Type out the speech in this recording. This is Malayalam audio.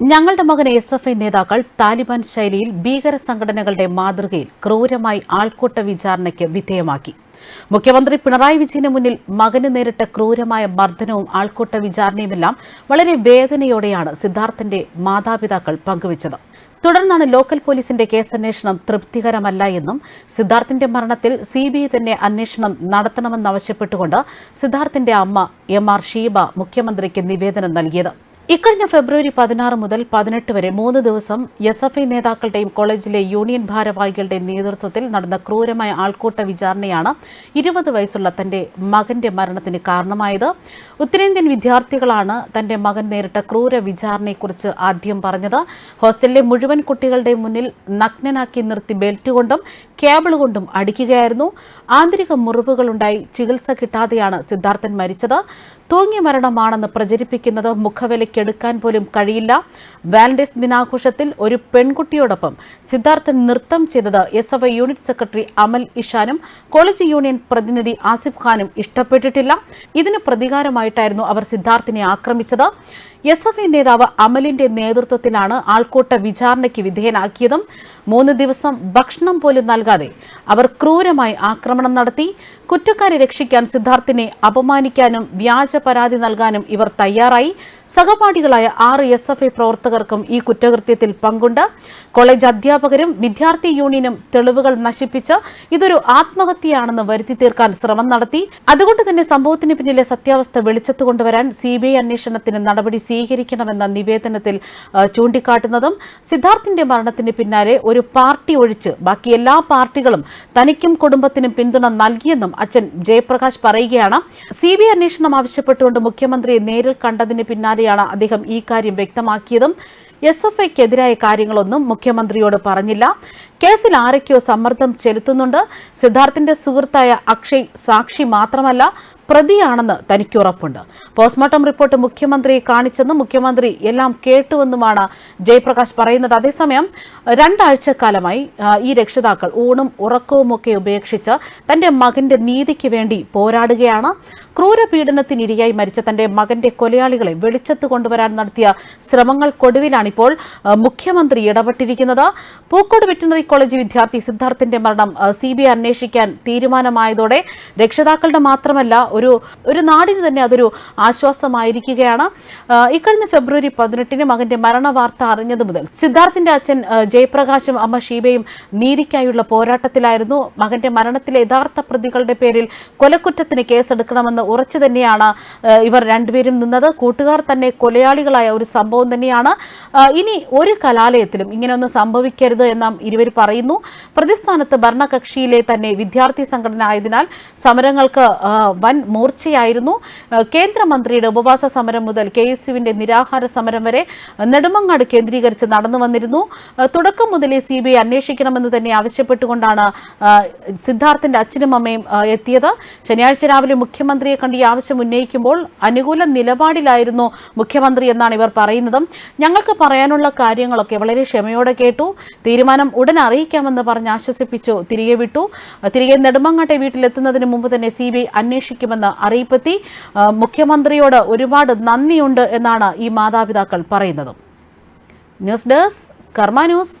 ഞങ്ങളുടെ മകൻ എസ് എഫ് ഐ നേതാക്കൾ താലിബാൻ ശൈലിയിൽ ഭീകര സംഘടനകളുടെ മാതൃകയിൽ ക്രൂരമായി ആൾക്കൂട്ട വിചാരണയ്ക്ക് വിധേയമാക്കി. മുഖ്യമന്ത്രി പിണറായി വിജയന് മുന്നിൽ മകന് നേരിട്ട ക്രൂരമായ മർദ്ദനവും ആൾക്കൂട്ട വിചാരണയുമെല്ലാം വളരെ വേദനയോടെയാണ് സിദ്ധാർത്ഥന്റെ മാതാപിതാക്കൾ പങ്കുവച്ചത്. തുടർന്നാണ് ലോക്കൽ പോലീസിന്റെ കേസന്വേഷണം തൃപ്തികരമല്ല എന്നും സിദ്ധാർത്ഥിന്റെ മരണത്തിൽ സി ബി ഐ തന്നെ അന്വേഷണം നടത്തണമെന്നാവശ്യപ്പെട്ടുകൊണ്ട് സിദ്ധാർത്ഥിന്റെ അമ്മ എം ആർ ഷീബ മുഖ്യമന്ത്രിക്ക് നിവേദനം നൽകിയത്. ഇക്കഴിഞ്ഞ ഫെബ്രുവരി പതിനാറ് മുതൽ പതിനെട്ട് വരെ മൂന്ന് ദിവസം എസ് എഫ് ഐ നേതാക്കളുടെയും കോളേജിലെ യൂണിയൻ ഭാരവാഹികളുടെയും നേതൃത്വത്തിൽ നടന്ന ക്രൂരമായ ആൾക്കൂട്ട വിചാരണയാണ് ഇരുപത് വയസ്സുള്ള തന്റെ മകന്റെ മരണത്തിന് കാരണമായത്. ഉത്തരേന്ത്യൻ വിദ്യാർത്ഥികളാണ് തന്റെ മകൻ നേരിട്ട ക്രൂര വിചാരണയെക്കുറിച്ച് ആദ്യം പറഞ്ഞത്. ഹോസ്റ്റലിലെ മുഴുവൻ കുട്ടികളുടെ മുന്നിൽ നഗ്നനാക്കി നിർത്തി ബെൽറ്റ് കൊണ്ടും കേബിൾ കൊണ്ടും അടിക്കുകയായിരുന്നു. ആന്തരിക മുറിവുകളുണ്ടായി ചികിത്സ കിട്ടാതെയാണ് സിദ്ധാർത്ഥൻ മരിച്ചത്. തൂങ്ങിയ മരണമാണെന്ന് പ്രചരിപ്പിക്കുന്നത് മുഖവിലയ്ക്കെടുക്കാൻ പോലും കഴിയില്ല. വാലന്റൈൻസ് ദിനാഘോഷത്തിൽ ഒരു പെൺകുട്ടിയോടൊപ്പം സിദ്ധാർത്ഥൻ നൃത്തം ചെയ്തത് S F I unit secretary Amal ഇഷാനും college union പ്രതിനിധി ആസിഫ് ഖാനും ഇഷ്ടപ്പെട്ടിട്ടില്ല. ഇതിന് പ്രതികാരമായിട്ടായിരുന്നു അവർ സിദ്ധാർത്ഥിനെ ആക്രമിച്ചത്. എസ് എഫ് ഐ നേതാവ് അമലിന്റെ നേതൃത്വത്തിലാണ് ആൾക്കൂട്ട വിചാരണയ്ക്ക് വിധേയനാക്കിയതും മൂന്ന് ദിവസം ഭക്ഷണം പോലും നൽകാതെ അവർ ക്രൂരമായി ആക്രമണം നടത്തി കുറ്റക്കാരെ രക്ഷിക്കാൻ സിദ്ധാർത്ഥിനെ അപമാനിക്കാനും വ്യാജ പരാതി നൽകാനും ഇവർ തയ്യാറായി. സഹപാഠികളായ ആറ് എസ് എഫ് ഐ പ്രവർത്തകർക്കും ഈ കുറ്റകൃത്യത്തിൽ പങ്കുണ്ട്. കോളേജ് അധ്യാപകരും വിദ്യാർത്ഥി യൂണിയനും തെളിവുകൾ നശിപ്പിച്ച് ഇതൊരു ആത്മഹത്യയാണെന്ന് വരുത്തി തീർക്കാൻ ശ്രമം നടത്തി. അതുകൊണ്ട് തന്നെ സംഭവത്തിന് പിന്നിലെ സത്യാവസ്ഥ വെളിച്ചത്ത് കൊണ്ടുവരാൻ സി ബി ഐ അന്വേഷണത്തിന് നടപടി സ്വീകരിക്കണമെന്ന നിവേദനത്തിൽ ചൂണ്ടിക്കാട്ടുന്നതും സിദ്ധാർത്ഥിന്റെ മരണത്തിന് പിന്നാലെ ഒരു പാർട്ടി ഒഴിച്ച് ബാക്കി എല്ലാ പാർട്ടികളും തനിക്കും കുടുംബത്തിനും പിന്തുണ നൽകിയെന്നും അച്ഛൻ ജയപ്രകാശ് പറയുകയാണ്. സി ബി ഐ അന്വേഷണം ആവശ്യപ്പെട്ടുകൊണ്ട് മുഖ്യമന്ത്രിയെ നേരിൽ കണ്ടതിന് പിന്നാലെയാണ് അദ്ദേഹം ഈ കാര്യം വ്യക്തമാക്കിയതും. എസ് എഫ് ഐക്കെതിരായ കാര്യങ്ങളൊന്നും മുഖ്യമന്ത്രിയോട് പറഞ്ഞില്ല. കേസിൽ ആരൊക്കെയോ സമ്മർദ്ദം ചെലുത്തുന്നുണ്ട്. സിദ്ധാർത്ഥിന്റെ സുഹൃത്തായ അക്ഷയ് സാക്ഷി മാത്രമല്ല പ്രതിയാണെന്ന് തനിക്ക് ഉറപ്പുണ്ട്. പോസ്റ്റ്മോർട്ടം റിപ്പോർട്ട് മുഖ്യമന്ത്രി കാണിച്ചെന്നും മുഖ്യമന്ത്രി എല്ലാം കേട്ടുവെന്നുമാണ് ജയപ്രകാശ് പറയുന്നത്. അതേസമയം രണ്ടാഴ്ചക്കാലമായി ഈ രക്ഷിതാക്കൾ ഊണും ഉറക്കവുമൊക്കെ ഉപേക്ഷിച്ച് തന്റെ മകന്റെ നീതിക്ക് വേണ്ടി പോരാടുകയാണ്. ക്രൂരപീഡനത്തിനിരയായി മരിച്ച തന്റെ മകന്റെ കൊലയാളികളെ വെളിച്ചത്ത് കൊണ്ടുവരാൻ നടത്തിയ ശ്രമങ്ങൾക്കൊടുവിലാണിപ്പോൾ മുഖ്യമന്ത്രി ഇടപെട്ടിരിക്കുന്നത്. പൂക്കോട് വെറ്റിനറി കോളേജ് വിദ്യാർത്ഥി സിദ്ധാർത്ഥിന്റെ മരണം സി ബി ഐ അന്വേഷിക്കാൻ തീരുമാനമായതോടെ രക്ഷിതാക്കളുടെ മാത്രമല്ല ഒരു ഒരു നാടിന് തന്നെ അതൊരു ആശ്വാസമായിരിക്കുകയാണ്. ഇക്കഴിഞ്ഞ ഫെബ്രുവരി പതിനെട്ടിന് മകന്റെ മരണ വാർത്ത അറിഞ്ഞത് മുതൽ സിദ്ധാർത്ഥിന്റെ അച്ഛൻ ജയപ്രകാശും അമ്മ ഷീബയും നീതിക്കായുള്ള പോരാട്ടത്തിലായിരുന്നു. മകന്റെ മരണത്തിലെ യഥാർത്ഥ പ്രതികളുടെ പേരിൽ കൊലക്കുറ്റത്തിന് കേസെടുക്കണമെന്ന് ഉറച്ചു തന്നെയാണ് ഇവർ രണ്ടുപേരും നിന്നത്. കൂട്ടുകാർ തന്നെ കൊലയാളികളായ ഒരു സംഭവം തന്നെയാണ്. ഇനി ഒരു കലാലയത്തിലും ഇങ്ങനെയൊന്നും സംഭവിക്കരുത് എന്ന് ഇരുവർ പറയുന്നു. പ്രതിസ്ഥാനത്ത് ഭരണകക്ഷിയിലെ തന്നെ വിദ്യാർത്ഥി സംഘടന ആയതിനാൽ സമരങ്ങൾക്ക് വൻ മൂർച്ചയായിരുന്നു. കേന്ദ്രമന്ത്രിയുടെ ഉപവാസ സമരം മുതൽ കെ എസ് യുവിന്റെ നിരാഹാര സമരം വരെ നെടുമങ്ങാട് കേന്ദ്രീകരിച്ച് നടന്നു വന്നിരുന്നു. തുടക്കം മുതലേ സി ബി ഐ അന്വേഷിക്കണമെന്ന് തന്നെ ആവശ്യപ്പെട്ടുകൊണ്ടാണ് സിദ്ധാർത്ഥിന്റെ അച്ഛനും അമ്മയും എത്തിയത്. ശനിയാഴ്ച രാവിലെ മുഖ്യമന്ത്രിയെ കണ്ട് ഈ ആവശ്യം ഉന്നയിക്കുമ്പോൾ അനുകൂല നിലപാടിലായിരുന്നു മുഖ്യമന്ത്രി എന്നാണ് ഇവർ പറയുന്നതും. ഞങ്ങൾക്ക് പറയാനുള്ള കാര്യങ്ങളൊക്കെ വളരെ ക്ഷമയോടെ കേട്ടു. തീരുമാനം ഉടൻ അറിയിക്കാമെന്ന് പറഞ്ഞ് ആശ്വസിപ്പിച്ചു. തിരികെ വിട്ടു. തിരികെ നെടുമങ്ങാട്ടെ വീട്ടിലെത്തുന്നതിന് മുമ്പ് തന്നെ സി ബി ഐ അന്വേഷിക്കുമെന്ന് അറിയിപ്പെത്തി. മുഖ്യമന്ത്രിയോട് ഒരുപാട് നന്ദിയുണ്ട് എന്നാണ് ഈ മാതാപിതാക്കൾ പറയുന്നത്. News desk Karma news.